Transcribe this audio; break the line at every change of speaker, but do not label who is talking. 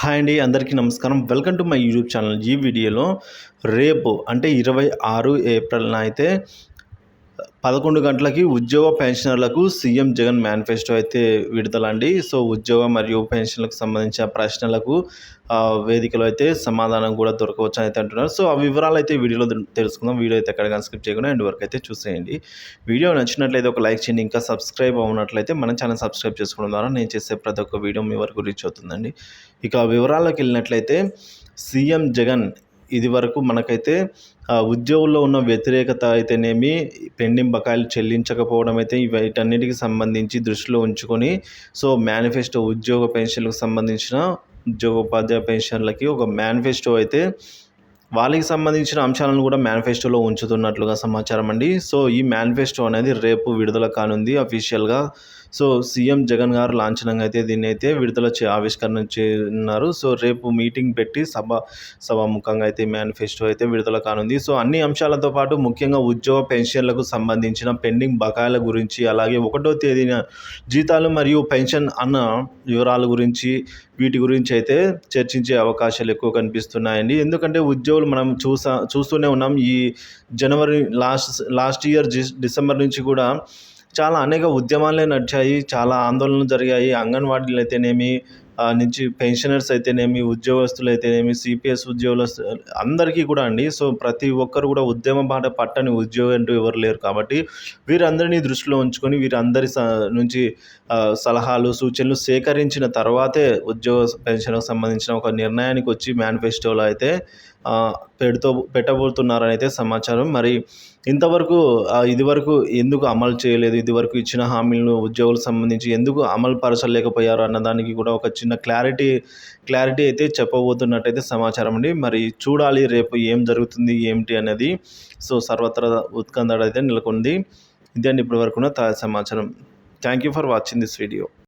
Hi అండి అందరికీ నమస్కారం. Welcome to my YouTube channel. ఈ వీడియోలో రేపు అంటే ఇరవై ఆరు ఏప్రిల్న అయితే పదకొండు గంటలకి ఉద్యోగ పెన్షనర్లకు సీఎం జగన్ మేనిఫెస్టో అయితే విడుదల అండి సో ఉద్యోగ మరియు పెన్షన్లకు సంబంధించిన ప్రశ్నలకు వేదికలో అయితే సమాధానం కూడా దొరకవచ్చు అని అయితే అంటున్నారు. సో ఆ వివరాలు అయితే వీడియోలో తెలుసుకుందాం. వీడియో అయితే ఎక్కడ కానీ స్కిప్ చేయకుండా ఎండ్ వరకు అయితే చూసేయండి. వీడియో నచ్చినట్లయితే ఒక లైక్ చేయండి. ఇంకా సబ్స్క్రైబ్ అవునట్లయితే మన ఛానల్ సబ్స్క్రైబ్ చేసుకోవడం ద్వారా నేను చేసే ప్రతి ఒక్క వీడియో మీ వరకు రీచ్ అవుతుందండి. ఇక వివరాల్లోకి వెళ్ళినట్లయితే సీఎం జగన్ ఇది వరకు మనకైతే ఆ, ఉద్యోగుల్లో ఉన్న వ్యతిరేకత అయితేనేమి పెండింగ్ బకాయిలు చెల్లించకపోవడం అయితే వీటన్నిటికి సంబంధించి దృష్టిలో ఉంచుకొని సో మేనిఫెస్టో ఉద్యోగ పెన్షన్లకు సంబంధించిన ఉద్యోగ ఉపాధ్యాయ పెన్షన్లకి ఒక మేనిఫెస్టో అయితే వాళ్ళకి సంబంధించిన అంశాలను కూడా మేనిఫెస్టోలో ఉంచుతున్నట్లుగా సమాచారం అండి. సో ఈ మేనిఫెస్టో అనేది రేపు విడుదల కానుంది అఫీషియల్గా సో సీఎం జగన్ గారు లాంఛనంగా అయితే దీన్ని అయితే విడుదల చే ఆవిష్కరణ చేయనున్నారు. సో రేపు మీటింగ్ పెట్టి సభ సభాముఖంగా అయితే మేనిఫెస్టో అయితే విడుదల కానుంది. సో అన్ని అంశాలతో పాటు ముఖ్యంగా ఉద్యోగ పెన్షన్లకు సంబంధించిన పెండింగ్ బకాయిల గురించి అలాగే ఒకటో తేదీన జీతాలు మరియు పెన్షన్ అన్న వివరాల గురించి వీటి గురించి అయితే చర్చించే అవకాశాలు ఎక్కువ కనిపిస్తున్నాయండి. ఎందుకంటే ఉద్యోగులు మనం చూసా చూస్తూనే ఉన్నాం. ఈ జనవరి లాస్ట్ లాస్ట్ ఇయర్ డిసెంబర్ నుంచి కూడా చాలా అనేక ఉద్యమాలే నడిచాయి. చాలా ఆందోళనలు జరిగాయి. అంగన్వాడీలు అయితేనేమి నుంచి పెన్షనర్స్ అయితేనేమి ఉద్యోగస్తులు అయితేనేమి సిపిఎస్ ఉద్యోగుల అందరికీ కూడా అండి. సో ప్రతి ఒక్కరు కూడా ఉద్యమ బాట పట్టని ఉద్యోగం అంటూ ఎవరు లేరు కాబట్టి వీరందరినీ దృష్టిలో ఉంచుకొని వీరందరి స నుంచి సలహాలు సూచనలు సేకరించిన తర్వాతే ఉద్యోగ పెన్షన్కు సంబంధించిన ఒక నిర్ణయానికి వచ్చి మేనిఫెస్టోలో అయితే పెడుతూ పెట్టబోతున్నారని అయితే సమాచారం. మరి ఇంతవరకు ఇదివరకు ఎందుకు అమలు చేయలేదు? ఇదివరకు ఇచ్చిన హామీలను ఉద్యోగులకు సంబంధించి ఎందుకు అమలు పరచలేకపోయారు? అన్న దానికి కూడా ఒక చిన్న క్లారిటీ క్లారిటీ అయితే చెప్పబోతున్నట్టయితే సమాచారం అండి. మరి చూడాలి రేపు ఏం జరుగుతుంది ఏమిటి అనేది. సో సర్వత్రా ఉత్కంఠ అయితే నెలకొంది. ఇదే అండి ఇప్పటి వరకు తాజా సమాచారం. Thank you for watching this video